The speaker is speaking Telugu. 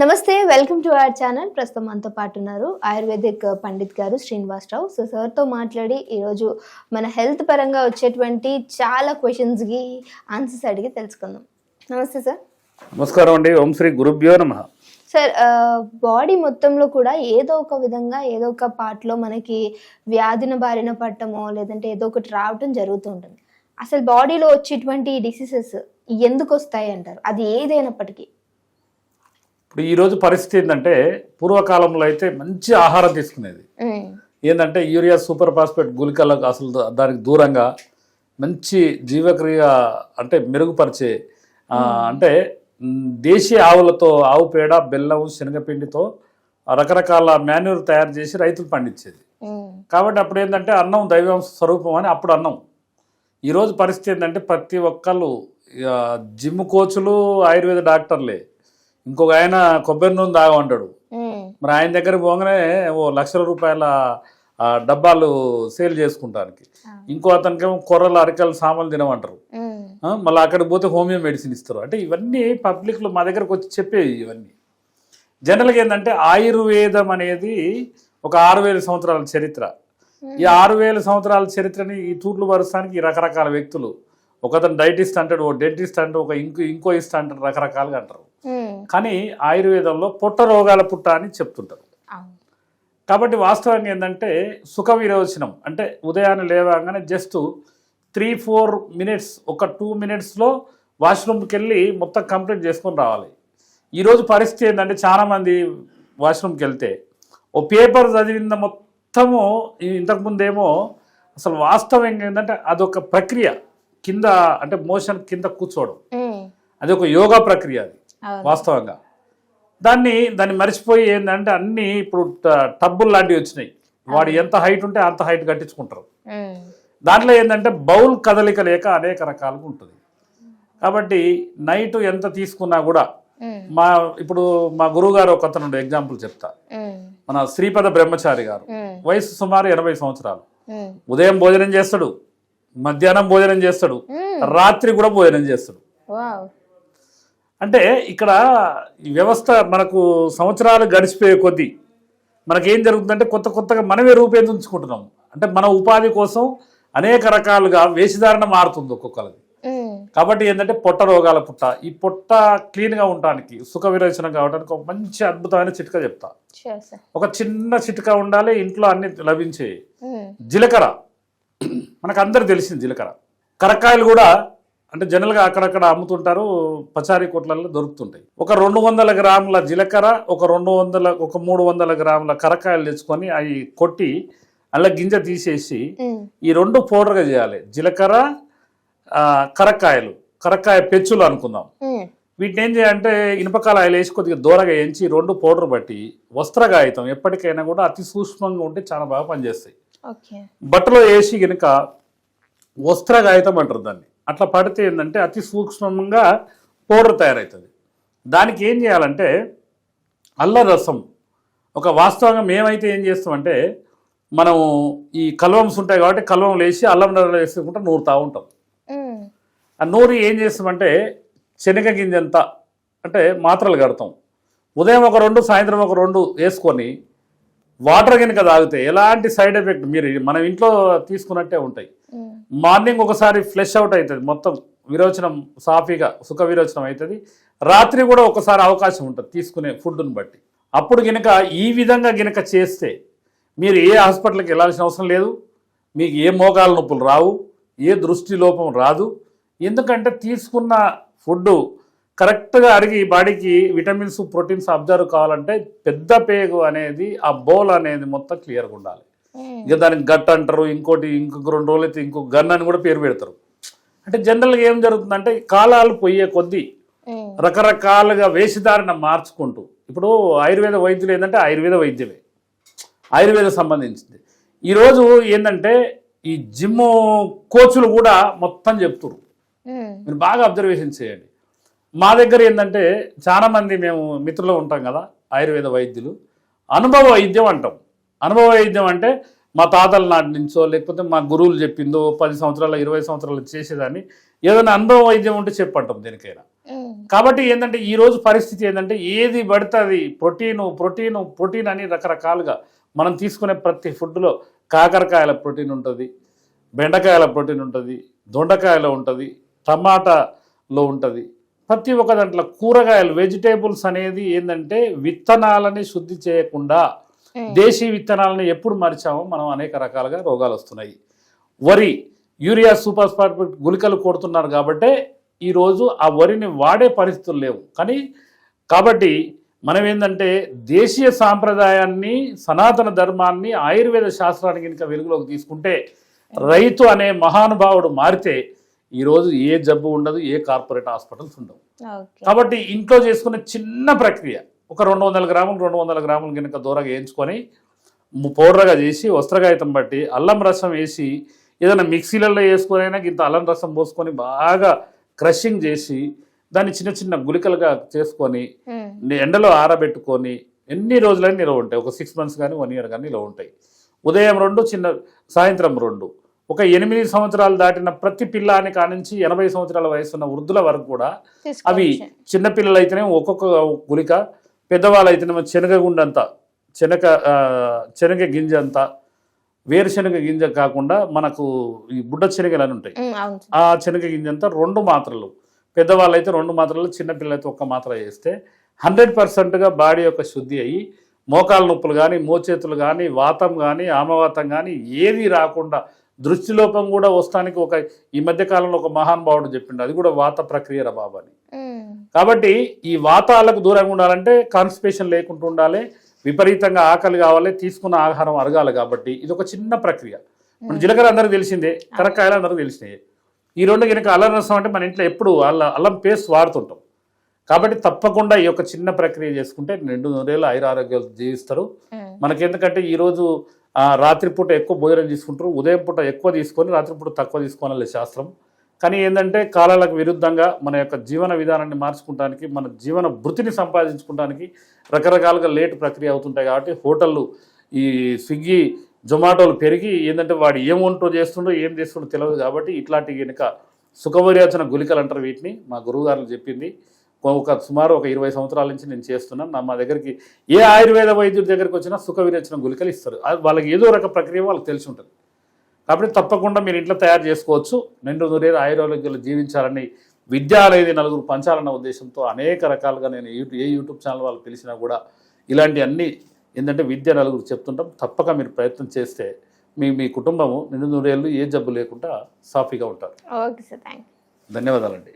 నమస్తే వెల్కమ్ టు అవర్ ఛానల్. ప్రస్తుతం మనతో పాటు ఉన్నారు ఆయుర్వేదిక్ పండిత్ గారు శ్రీనివాసరావు. సో సార్తో మాట్లాడి ఈరోజు మన హెల్త్ పరంగా వచ్చేటువంటి చాలా క్వశ్చన్స్కి ఆన్సర్స్ అడిగి తెలుసుకుందాం. నమస్తే సార్. నమస్కారం అండి. ఓం శ్రీ గురుభ్యో నమ. సార్ బాడీ మొత్తంలో కూడా ఏదో ఒక విధంగా ఏదో ఒక పార్ట్లో మనకి వ్యాధిన బారిన పట్టమో లేదంటే ఏదో ఒకటి రావటం జరుగుతూ ఉంటుంది. అసలు బాడీలో వచ్చేటువంటి డిసీజెస్ ఎందుకు వస్తాయి అంటారు? అది ఏదైనప్పటికీ. ఇప్పుడు ఈరోజు పరిస్థితి ఏంటంటే పూర్వకాలంలో అయితే మంచి ఆహారం తీసుకునేది. ఏంటంటే యూరియా సూపర్ ఫాస్ఫేట్ గుళికలకు అసలు దానికి దూరంగా మంచి జీవక్రియ అంటే మెరుగుపరిచే అంటే దేశీయ ఆవులతో ఆవు పేడ బెల్లం శనగపిండితో రకరకాల మాన్యూర్ తయారు చేసి రైతులు పండించేది. కాబట్టి అప్పుడు ఏంటంటే అన్నం దైవం స్వరూపం అని అప్పుడు అన్నం. ఈరోజు పరిస్థితి ఏంటంటే ప్రతి ఒక్కళ్ళు జిమ్ కోచ్లు ఆయుర్వేద డాక్టర్లే. ఇంకొక ఆయన కొబ్బరి నూనె తాగమంటాడు. మరి ఆయన దగ్గర పోగానే ఓ లక్షల రూపాయల డబ్బాలు సేల్ చేసుకుంటానికి. ఇంకో అతనికేమో కొర్రలు అరికలు సామాన్లు తినమంటారు. మళ్ళీ అక్కడికి పోతే హోమియో మెడిసిన్ ఇస్తారు. అంటే ఇవన్నీ పబ్లిక్లో మా దగ్గరకు వచ్చి చెప్పేవి ఇవన్నీ. జనరల్గా ఏంటంటే ఆయుర్వేదం అనేది ఒక ఆరు వేల సంవత్సరాల చరిత్ర. ఈ ఆరు వేల సంవత్సరాల చరిత్రని ఈ తూర్లు పరుస్తానికి రకరకాల వ్యక్తులు. ఒకతను డైటిస్ట్ అంటాడు ఓ డెంటిస్ట్ అంటాడు ఒక ఇంకో ఇంకో ఇస్ట్ అంటారు రకరకాలుగా అంటారు. కానీ ఆయుర్వేదంలో పుట్ట రోగాల పుట్ట అని చెప్తుంటారు. కాబట్టి వాస్తవంగా ఏంటంటే సుఖ విరోచనం అంటే ఉదయాన్నే లేవగానే జస్ట్ త్రీ ఫోర్ మినిట్స్ ఒక టూ మినిట్స్లో వాష్రూమ్కి వెళ్ళి మొత్తం కంప్లీట్ చేసుకొని రావాలి. ఈరోజు పరిస్థితి ఏంటంటే చాలామంది వాష్రూమ్కి వెళ్తే ఓ పేపర్ చదివిన మొత్తము ఇంతకుముందేమో అసలు వాస్తవంగా ఏంటంటే అదొక ప్రక్రియ కింద అంటే మోషన్ కింద కూర్చోవడం. ఉమ్, అది ఒక యోగా ప్రక్రియ అది. వాస్తవంగా. దాన్ని దాన్ని మర్చిపోయి ఏంటంటే అన్ని ఇప్పుడు టబ్బులు లాంటివి వచ్చినాయి. వాడు ఎంత హైట్ ఉంటే అంత హైట్ కట్టించుకుంటారు. దాంట్లో ఏంటంటే బౌల్ కదలిక లేక అనేక రకాలుగా ఉంటుంది. కాబట్టి నైట్ ఎంత తీసుకున్నా కూడా మా ఇప్పుడు మా గురువుగారు ఒక అతను ఎగ్జాంపుల్ చెప్తా. మన శ్రీపద బ్రహ్మచారి గారు. వయసు సుమారు ఎనభై సంవత్సరాలు. ఉదయం భోజనం చేస్తాడు మధ్యాహ్నం భోజనం చేస్తాడు రాత్రి కూడా భోజనం చేస్తాడు. అంటే ఇక్కడ ఈ వ్యవస్థ మనకు సంవత్సరాలు గడిచిపోయే కొద్దీ మనకేం జరుగుతుందంటే కొత్త కొత్తగా మనమే రూపొందించుకుంటున్నాం. అంటే మన ఉపాధి కోసం అనేక రకాలుగా వేషధారణ మారుతుంది ఒక్కొక్కరిది కాబట్టి ఏంటంటే పొట్ట రోగాల పుట్ట ఈ పొట్ట క్లీన్గా ఉండటానికి సుఖ విరోచనం కావడానికి ఒక మంచి అద్భుతమైన చిట్కా చెప్తా. ఒక చిన్న చిట్కా ఉండాలి ఇంట్లో అన్ని లభించేవి ఉమ్, జీలకర్ర. మనకు అందరు తెలిసింది జీలకర్ర. కరక్కాయలు కూడా అంటే జనరల్గా అక్కడక్కడ అమ్ముతుంటారు పచారీ కొట్లలో దొరుకుతుంటాయి. ఒక రెండు వందల గ్రాముల జీలకర్ర ఒక రెండు వందల ఒక మూడు వందల గ్రాముల కరక్కాయలు తెచ్చుకొని అవి కొట్టి అలా గింజ తీసేసి ఈ రెండు పౌడర్గా చేయాలి. జీలకర్ర ఆ, కరక్కాయలు కరక్కాయ పెచ్చులు అనుకుందాం. వీటిని ఏం చేయాలంటే ఇనుపకాల ఆయిల్ వేసి కొద్దిగా దూరగా ఎంచి రెండు పౌడర్ బట్టి వస్త్రగాయితం ఎప్పటికైనా కూడా అతి సూక్ష్మంగా ఉంటే చాలా బాగా పనిచేస్తాయి. బట్టలో వేసి గనుక వస్త్రగాయితం అంటారు దాన్ని. అట్లా పడితే ఏంటంటే అతి సూక్ష్మంగా పౌడర్ తయారవుతుంది దానికి ఏం చేయాలంటే అల్ల రసం. ఒక వాస్తవంగా మేమైతే ఏం చేస్తామంటే మనం ఈ కల్వమ్స్ ఉంటాయి కాబట్టి కల్వం వేసి అల్లం నల్ల వేసుకుంటూ నూరుతూ ఉంటాం. ఆ నూరి ఏం చేస్తామంటే శనగ గింజంతా అంటే మాత్రలు కడతాం. ఉదయం ఒక రెండు సాయంత్రం ఒక రెండు వేసుకొని వాటర్ కనుక తాగితే ఎలాంటి సైడ్ ఎఫెక్ట్ మీరు మనం ఇంట్లో తీసుకున్నట్టే ఉంటాయి. మార్నింగ్ ఒకసారి ఫ్లెష్ అవుట్ అవుతుంది. మొత్తం విరోచనం సాఫీగా సుఖ విరోచనం అవుతుంది. రాత్రి కూడా ఒకసారి అవకాశం ఉంటుంది తీసుకునే ఫుడ్ను బట్టి. అప్పుడు గినక ఈ విధంగా గినక చేస్తే మీరు ఏ హాస్పిటల్కి వెళ్ళాల్సిన అవసరం లేదు. మీకు ఏ మోకాల నొప్పులు రావు ఏ దృష్టి లోపం రాదు. ఎందుకంటే తీసుకున్న ఫుడ్ కరెక్ట్గా అడిగి బాడీకి విటమిన్స్ ప్రోటీన్స్ అబ్జర్వ్ కావాలంటే పెద్ద పేగు అనేది ఆ బౌల్ అనేది మొత్తం క్లియర్గా ఉండాలి. ఇక దానికి గట్ అంటారు ఇంకోటి ఇంకొక రెండు రోజులు అయితే ఇంకొక గన్ అని కూడా పేరు పెడతారు. అంటే జనరల్గా ఏం జరుగుతుందంటే కాలాలు పోయే కొద్దీ రకరకాలుగా వేషధారణ మార్చుకుంటూ ఇప్పుడు ఆయుర్వేద వైద్యులు ఏంటంటే ఆయుర్వేద వైద్యమే ఆయుర్వేద సంబంధించింది. ఈరోజు ఏంటంటే ఈ జిమ్ కోచ్లు కూడా మొత్తం చెప్తున్నారు మీరు బాగా అబ్జర్వేషన్ చేయండి. మా దగ్గర ఏంటంటే చాలా మంది మేము మిత్రులు ఉంటాం కదా ఆయుర్వేద వైద్యులు అనుభవ వైద్యం అంటాం. అనుభవ వైద్యం అంటే మా తాతల నాటి నుంచో లేకపోతే మా గురువులు చెప్పిందో పది సంవత్సరాలు ఇరవై సంవత్సరాలు చేసేదాన్ని. ఏదైనా అనుభవ వైద్యం ఉంటే చెప్పంటాం దేనికైనా. కాబట్టి ఏంటంటే ఈ రోజు పరిస్థితి ఏంటంటే ఏది పడితే అది ప్రోటీను ప్రోటీను ప్రోటీన్ అని రకరకాలుగా మనం తీసుకునే ప్రతి ఫుడ్లో కాకరకాయల ప్రోటీన్ ఉంటుంది బెండకాయల ప్రోటీన్ ఉంటుంది దొండకాయలో ఉంటుంది టమాటాలో ఉంటుంది. ప్రతి ఒక్క దాంట్లో కూరగాయలు వెజిటేబుల్స్ అనేది ఏంటంటే విత్తనాలని శుద్ధి చేయకుండా దేశీ విత్తనాలను ఎప్పుడు మరిచామో మనం అనేక రకాలుగా రోగాలు వస్తున్నాయి. వరి యూరియా సూపర్ స్పాట్ గుళికలు కొడుతున్నారు కాబట్టే ఈరోజు ఆ వరిని వాడే పరిస్థితులు లేవు. కానీ కాబట్టి మనం ఏంటంటే దేశీయ సాంప్రదాయాన్ని సనాతన ధర్మాన్ని ఆయుర్వేద శాస్త్రాన్ని కనుక వెలుగులోకి తీసుకుంటే రైతు అనే మహానుభావుడు మారితే ఈరోజు ఏ జబ్బు ఉండదు ఏ కార్పొరేట్ హాస్పిటల్స్ ఉండవు. కాబట్టి ఇంట్లో చేసుకునే చిన్న ప్రక్రియ ఒక రెండు వందల గ్రాములు రెండు వందల గ్రాములు కనుక దూరగా వేయించుకొని పౌడర్గా చేసి వస్త్రగాయతం బట్టి అల్లం రసం వేసి ఏదైనా మిక్సీలలో వేసుకొనైనా ఇంత అల్లం రసం పోసుకొని బాగా క్రషింగ్ చేసి దాన్ని చిన్న చిన్న గుళికలుగా చేసుకొని ఎండలో ఆరబెట్టుకొని ఎన్ని రోజులైనా నిలవ ఉంటాయి. ఒక సిక్స్ మంత్స్ కానీ వన్ ఇయర్ కానీ నిలవ ఉంటాయి. ఉదయం రెండు చిన్న సాయంత్రం రెండు. ఒక ఎనిమిది సంవత్సరాలు దాటిన ప్రతి పిల్లాని కానించి ఎనభై సంవత్సరాల వయసు ఉన్న వృద్ధుల వరకు కూడా అవి తీసుకోవచ్చు. చిన్న పిల్లలు అయితేనే ఒక్కొక్క గుళిక పెద్దవాళ్ళు అయితేనేమో శనగ గుండంత శనగ ఆ, శనగ గింజ అంత వేరుశనగ గింజ కాకుండా మనకు ఈ బుడ్డ శనగలు అని ఉంటాయి. ఆ శనగ గింజ అంతా రెండు మాత్రలు. పెద్దవాళ్ళు అయితే రెండు మాత్రలు చిన్నపిల్లలైతే ఒక్క మాత్ర వేస్తే హండ్రెడ్ పర్సెంట్గా బాడీ యొక్క శుద్ధి అయ్యి మోకాల నొప్పులు కానీ మోచేతులు కానీ వాతం కానీ ఆమవాతం కానీ ఏది రాకుండా దృష్టిలోపం కూడా వస్తానికి ఒక ఈ మధ్య కాలంలో ఒక మహానుభావుడు చెప్పిండు అది కూడా వాత ప్రక్రియ రా బాబు అని. కాబట్టి ఈ వాతాలకు దూరంగా ఉండాలంటే కాన్స్టిపేషన్ లేకుండా ఉండాలి విపరీతంగా ఆకలి కావాలి తీసుకున్న ఆహారం అరగాలి కాబట్టి ఇది ఒక చిన్న ప్రక్రియ. మన జీలకర్ర అందరికి తెలిసిందే కరక్కాయలు అందరికి తెలిసినాయి. ఈ రెండు కనుక అల్లం రసం అంటే మన ఇంట్లో ఎప్పుడు అల్ల అల్లం పేస్ట్ వాడుతుంటాం. కాబట్టి తప్పకుండా ఈ యొక్క చిన్న ప్రక్రియ చేసుకుంటే రెండు నూరేళ్ళు ఐదు ఆరోగ్యాలు జీవిస్తారు. ఉమ్, మనకెందుకంటే ఈరోజు రాత్రిపూట ఎక్కువ భోజనం తీసుకుంటారు ఉదయం పూట ఎక్కువ తీసుకొని రాత్రిపూట తక్కువ తీసుకోవాలనే శాస్త్రం. కానీ ఏంటంటే కాలాలకు విరుద్ధంగా మన యొక్క జీవన విధానాన్ని మార్చుకోవడానికి మన జీవన వృత్తిని సంపాదించుకోవడానికి రకరకాలుగా లేట్ ప్రక్రియ అవుతుంటాయి కాబట్టి హోటళ్ళు ఈ స్విగ్గీ జొమాటోలు పెరిగి ఏంటంటే వాడు ఏం వంటో చేస్తుండో ఏం చేస్తుండో తెలియదు కాబట్టి ఇట్లాంటి కనుక సుఖవిరేచన గుళికలు అంటారు వీటిని. మా గురువుగారు చెప్పింది. ఒక సుమారు ఒక ఇరవై సంవత్సరాల నుంచి నేను చేస్తున్నాను. మా దగ్గరికి ఏ ఆయుర్వేద వైద్యుడి దగ్గరికి వచ్చినా సుఖ విరేచన గుళికలు ఇస్తారు. వాళ్ళకి ఏదో రక ప్రక్రియ వాళ్ళకి తెలిసి ఉంటుంది. కాబట్టి తప్పకుండా మీరు ఇంట్లో తయారు చేసుకోవచ్చు. నిండు నూరేళ్ళు ఆయుర్వేదాలు జీవించాలని విద్య అనేది నలుగురు పంచాలన్న ఉద్దేశంతో అనేక రకాలుగా నేను యూట్యూబ్ ఏ యూట్యూబ్ ఛానల్ వాళ్ళు పిలిచినా కూడా ఇలాంటి అన్ని ఏంటంటే విద్య నలుగురు చెప్తుంటాం. తప్పక మీరు ప్రయత్నం చేస్తే మీ మీ కుటుంబము నిండు నూరేళ్ళు ఏ జబ్బు లేకుండా సాఫీగా ఉంటారు. ఓకే సార్ థ్యాంక్ ధన్యవాదాలండి.